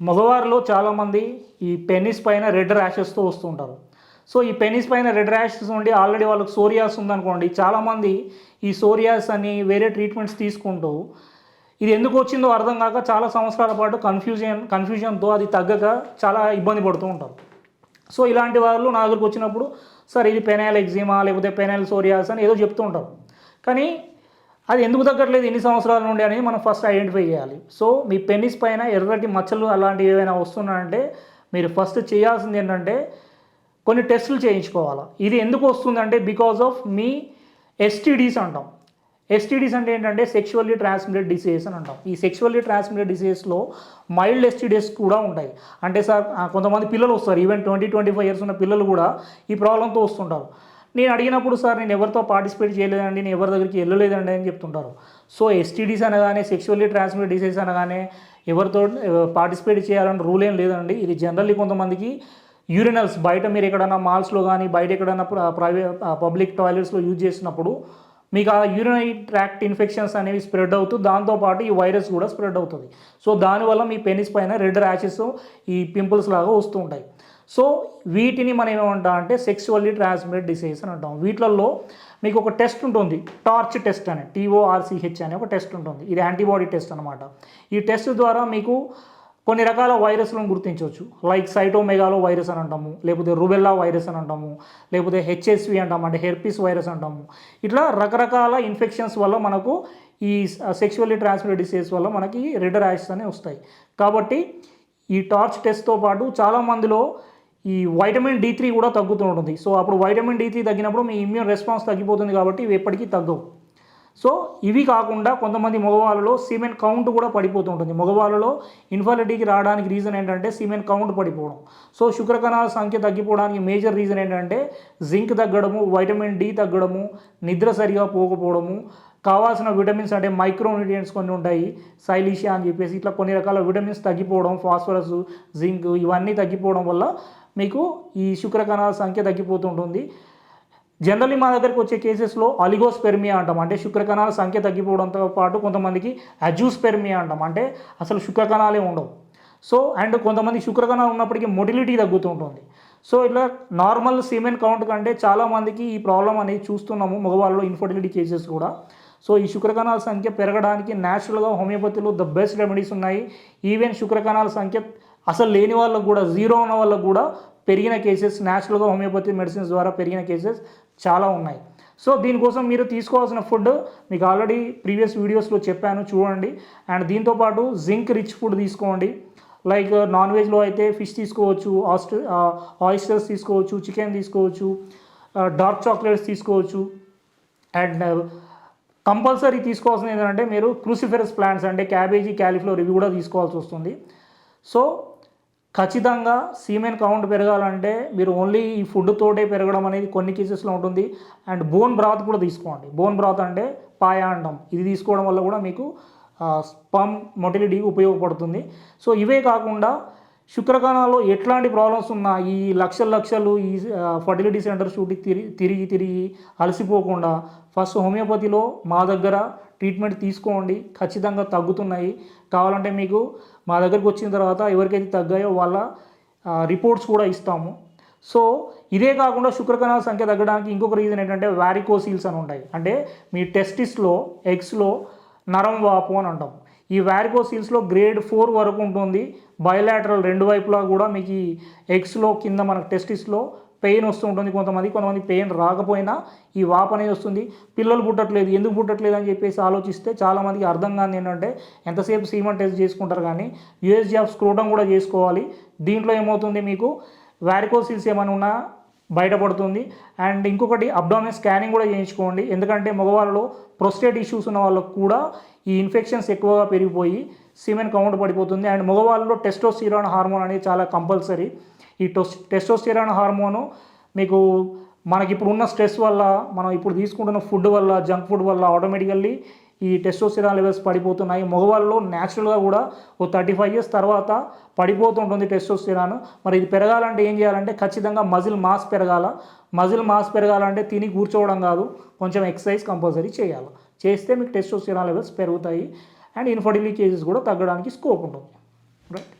మగవారిలో చాలామంది ఈ పెన్నిస్ పైన రెడ్ ర్యాషెస్తో వస్తుంటారు సో ఈ పెన్నిస్ పైన రెడ్ ర్యాషెస్ ఉండి ఆల్రెడీ వాళ్ళకి సోరియాస్ ఉందనుకోండి చాలామంది ఈ సోరియాస్ అని వేరే ట్రీట్మెంట్స్ తీసుకుంటూ ఇది ఎందుకు వచ్చిందో అర్థం కాక చాలా సంవత్సరాల పాటు కన్ఫ్యూజన్ కన్ఫ్యూజన్తో అది తగ్గక చాలా ఇబ్బంది పడుతూ ఉంటారు. సో ఇలాంటి వాళ్ళు నా దగ్గరకు వచ్చినప్పుడు సార్ ఇది పెనాల్ ఎగ్జిమా లేకపోతే పెనాల్ సోరియాస్ అని ఏదో చెప్తూ ఉంటారు. కానీ అది ఎందుకు తగ్గట్లేదు ఎన్ని సంవత్సరాల నుండి అనేది మనం ఫస్ట్ ఐడెంటిఫై చేయాలి. సో మీ పెన్నిస్ పైన ఎర్రటి మచ్చలు అలాంటివి ఏమైనా వస్తున్నాయంటే మీరు ఫస్ట్ చేయాల్సింది ఏంటంటే కొన్ని టెస్టులు చేయించుకోవాలి. ఇది ఎందుకు వస్తుందంటే బికాజ్ ఆఫ్ మీ ఎస్టీడీస్ అంటాం. ఎస్టీడీస్ అంటే ఏంటంటే సెక్షువల్లీ ట్రాన్స్మిటెడ్ డిసీజెస్ అని అంటాం. ఈ సెక్షువల్లీ ట్రాన్స్మిటెడ్ డిసీజెస్లో మైల్డ్ ఎస్టీడీస్ కూడా ఉంటాయి. అంటే సార్ కొంతమంది పిల్లలు వస్తారు. Even twenty twenty five years ఉన్న పిల్లలు కూడా ఈ ప్రాబ్లంతో వస్తుంటారు. నేను అడిగినప్పుడు సార్ నేను ఎవరితో పార్టిసిపేట్ చేయలేదండి నేను ఎవరి దగ్గరికి వెళ్ళలేదండి అని చెప్తుంటారు. సో ఎస్టీడీస్ అనగానే సెక్షువల్లీ ట్రాన్స్మిట్ డిసీజ్ అనగానే ఎవరితో పార్టిసిపేట్ చేయాలని రూల్ ఏం లేదండి. ఇది జనరల్లీ కొంతమందికి యూరినల్స్ బయట మీరు ఎక్కడైనా మాల్స్లో కానీ బయట ఎక్కడైనా ప్రైవేట్ పబ్లిక్ టాయిలెట్స్లో యూజ్ చేసినప్పుడు మీకు ఆ యూరినరీ ట్రాక్ట్ ఇన్ఫెక్షన్స్ అనేవి స్ప్రెడ్ అవుతూ దాంతోపాటు ఈ వైరస్ కూడా స్ప్రెడ్ అవుతుంది. సో దానివల్ల మీ పెనిస్ పైన రెడ్ ర్యాషెస్ ఈ పింపుల్స్ లాగా వస్తూ ఉంటాయి. సో వీటిని మనం ఏమంటాం అంటే సెక్సువల్లీ ట్రాన్స్మిటెడ్ డిసీజ్ అని అంటాం. వీటిలలో మీకు ఒక టెస్ట్ ఉంటుంది. టార్చ్ టెస్ట్ అని టీఓఆర్సిహెచ్ అనే ఒక టెస్ట్ ఉంటుంది. ఇది యాంటీబాడీ టెస్ట్ అనమాట ఈ టెస్ట్ ద్వారా మీకు కొన్ని రకాల వైరస్లను గుర్తించవచ్చు. లైక్ సైటోమెగాలో వైరస్ అని అంటాము లేకపోతే రుబెల్లా వైరస్ అని అంటాము లేకపోతే హెచ్ఎస్వి అంటాము అంటే హెర్పిస్ వైరస్ అంటాము. ఇట్లా రకరకాల ఇన్ఫెక్షన్స్ వల్ల మనకు ఈ సెక్షువల్లీ ట్రాన్స్మిటెడ్ డిసీజ్ వల్ల మనకి రెడ్ ర్యాషెస్ అనేవి వస్తాయి. కాబట్టి ఈ టార్చ్ టెస్ట్తో పాటు చాలా మందిలో ఈ వైటమిన్ డి త్రీ కూడా తగ్గుతూ ఉంటుంది. సో అప్పుడు వైటమిన్ డి త్రీ తగ్గినప్పుడు మీ ఇమ్యూన్ రెస్పాన్స్ తగ్గిపోతుంది కాబట్టి ఇవి ఎప్పటికీ తగ్గవు. సో ఇవి కాకుండా కొంతమంది మగవాళ్ళలో సిమెంట్ కౌంట్ కూడా పడిపోతూ ఉంటుంది. మగవాళ్ళలో ఇన్ఫర్టిలిటీకి రావడానికి రీజన్ ఏంటంటే సిమెంట్ కౌంట్ పడిపోవడం. సో శుక్రకణాల సంఖ్య తగ్గిపోవడానికి మేజర్ రీజన్ ఏంటంటే జింక్ తగ్గడము వైటమిన్ డి తగ్గడము నిద్ర సరిగా పోకపోవడము కావాల్సిన విటమిన్స్ అంటే మైక్రో న్యూట్రియంట్స్ కొన్ని ఉంటాయి సైలీషియా అని చెప్పేసి ఇట్లా కొన్ని రకాల విటమిన్స్ తగ్గిపోవడం ఫాస్ఫరస్ జింక్ ఇవన్నీ తగ్గిపోవడం వల్ల మీకు ఈ శుక్రకణాల సంఖ్య తగ్గిపోతుంటుంది. జనరల్లీ మా దగ్గరకు వచ్చే కేసెస్లో అలిగోస్పెర్మియా అంటాం. అంటే శుక్రకణాల సంఖ్య తగ్గిపోవడంతో పాటు కొంతమందికి అజూస్పెర్మియా అంటాం. అంటే అసలు శుక్రకణాలే ఉండవు. సో అండ్ కొంతమంది శుక్రకణాలు ఉన్నప్పటికీ మొటిలిటీ తగ్గుతూ ఉంటుంది సో ఇట్లా నార్మల్ సీమెన్ కౌంట్ కంటే చాలామందికి ఈ ప్రాబ్లం అనేది చూస్తున్నాము మగవాళ్ళలో ఇన్ఫర్టిలిటీ కేసెస్ కూడా. సో ఈ శుక్రకణాల సంఖ్య పెరగడానికి న్యాచురల్గా హోమియోపతిలో ద బెస్ట్ రెమెడీస్ ఉన్నాయి. ఈవెన్ శుక్రకణాల సంఖ్య అసలు లేని వాళ్ళకు కూడా జీరో ఉన్న వాళ్ళకు కూడా పెరిగిన కేసెస్ న్యాచురల్గా హోమియోపతి మెడిసిన్స్ ద్వారా పెరిగిన కేసెస్ చాలా ఉన్నాయి. సో దీనికోసం మీరు తీసుకోవాల్సిన ఫుడ్ మీకు ఆల్రెడీ ప్రీవియస్ వీడియోస్లో చెప్పాను చూడండి. అండ్ దీంతోపాటు జింక్ రిచ్ ఫుడ్ తీసుకోండి. లైక్ నాన్ వెజ్లో అయితే ఫిష్ తీసుకోవచ్చు ఆస్ట్ ఆయిస్టర్స్ తీసుకోవచ్చు చికెన్ తీసుకోవచ్చు డార్క్ చాక్లెట్స్ తీసుకోవచ్చు. అండ్ కంపల్సరీ తీసుకోవాల్సింది ఏంటంటే మీరు క్రూసిఫెరస్ ప్లాంట్స్ అంటే క్యాబేజీ క్యాలీఫ్లవర్ ఇవి కూడా తీసుకోవాల్సి వస్తుంది. సో ఖచ్చితంగా సీమెన్ కౌంట్ పెరగాలంటే మీరు ఓన్లీ ఈ ఫుడ్ తోటే పెరగడం అనేది కొన్ని కేసెస్లో ఉంటుంది. అండ్ బోన్ బ్రాత్ కూడా తీసుకోండి. బోన్ బ్రాత్ అంటే పాయాండం అంటాం ఇది తీసుకోవడం వల్ల కూడా మీకు స్పమ్ మొటిలిటీ ఉపయోగపడుతుంది. సో ఇవే కాకుండా శుక్రకణాల్లో ఎట్లాంటి ప్రాబ్లమ్స్ ఉన్నా ఈ లక్షల లక్షలు ఈ ఫర్టిలిటీ సెంటర్ చుట్టి తిరిగి తిరిగి తిరిగి అలసిపోకుండా ఫస్ట్ హోమియోపతిలో మా దగ్గర ట్రీట్మెంట్ తీసుకోండి. ఖచ్చితంగా తగ్గుతున్నాయి. కావాలంటే మీకు మా దగ్గరికి వచ్చిన తర్వాత ఎవరికైతే తగ్గాయో వాళ్ళ రిపోర్ట్స్ కూడా ఇస్తాము. సో ఇదే కాకుండా శుక్రకణాల సంఖ్య తగ్గడానికి ఇంకొక రీజన్ ఏంటంటే వ్యారికోసీల్స్ అని ఉంటాయి. అంటే మీ టెస్టిస్లో ఎగ్స్లో నరం వాపు అని అంటాం. ఈ వ్యారికోసీల్స్లో గ్రేడ్ ఫోర్ వరకు ఉంటుంది. బయలాటరల్ రెండు వైపులా కూడా మీకు ఈ ఎగ్స్లో కింద మనకు టెస్టిస్లో పెయిన్ వస్తూ ఉంటుంది. కొంతమంది కొంతమంది పెయిన్ రాకపోయినా ఈ వాపు అనేది వస్తుంది. పిల్లలు పుట్టట్లేదు. ఎందుకు పుట్టట్లేదు అని చెప్పేసి ఆలోచిస్తే చాలామందికి అర్థం కాని ఏంటంటే ఎంతసేపు సీమన్ టెస్ట్ చేసుకుంటారు కానీ యూఎస్జీ ఆఫ్ స్క్రూటం కూడా చేసుకోవాలి. దీంట్లో ఏమవుతుంది మీకు? వ్యారికోసిల్స్ ఏమైనా ఉన్నా బయటపడుతుంది. అండ్ ఇంకొకటి అబ్డామిన్ స్కానింగ్ కూడా చేయించుకోండి. ఎందుకంటే మగవాళ్ళలో ప్రొస్టేట్ ఇష్యూస్ ఉన్న వాళ్ళకు కూడా ఈ ఇన్ఫెక్షన్స్ ఎక్కువగా పెరిగిపోయి సిమెన్ కౌంట్ పడిపోతుంది. అండ్ మగవాళ్ళలో టెస్టోస్టిరాన్ హార్మోన్ అనేది చాలా కంపల్సరీ. ఈ టొస్ టెస్టోస్టిరాన్ హార్మోను మీకు మనకి ఇప్పుడు ఉన్న స్ట్రెస్ వల్ల మనం ఇప్పుడు తీసుకుంటున్న ఫుడ్ వల్ల జంక్ ఫుడ్ వల్ల ఆటోమేటికల్లీ ఈ టెస్టోస్టిరాన్ లెవెల్స్ పడిపోతున్నాయి. మగవాళ్ళలో న్యాచురల్గా కూడా ఓ థర్టీ ఫైవ్ ఇయర్స్ తర్వాత పడిపోతుంటుంది టెస్టోస్టిరాన్. మరి ఇది పెరగాలంటే ఏం చేయాలంటే ఖచ్చితంగా మజిల్ మాస్ పెరగాల. మజిల్ మాస్ పెరగాలంటే తిని కూర్చోవడం కాదు. కొంచెం ఎక్సర్సైజ్ కంపల్సరీ చేయాలి. చేస్తే మీకు టెస్టోస్టిరాన్ లెవెల్స్ పెరుగుతాయి. అండ్ ఇన్ఫర్టిలిటీ కేసెస్ కూడా తగ్గడానికి స్కోప్ ఉంటుంది. రైట్?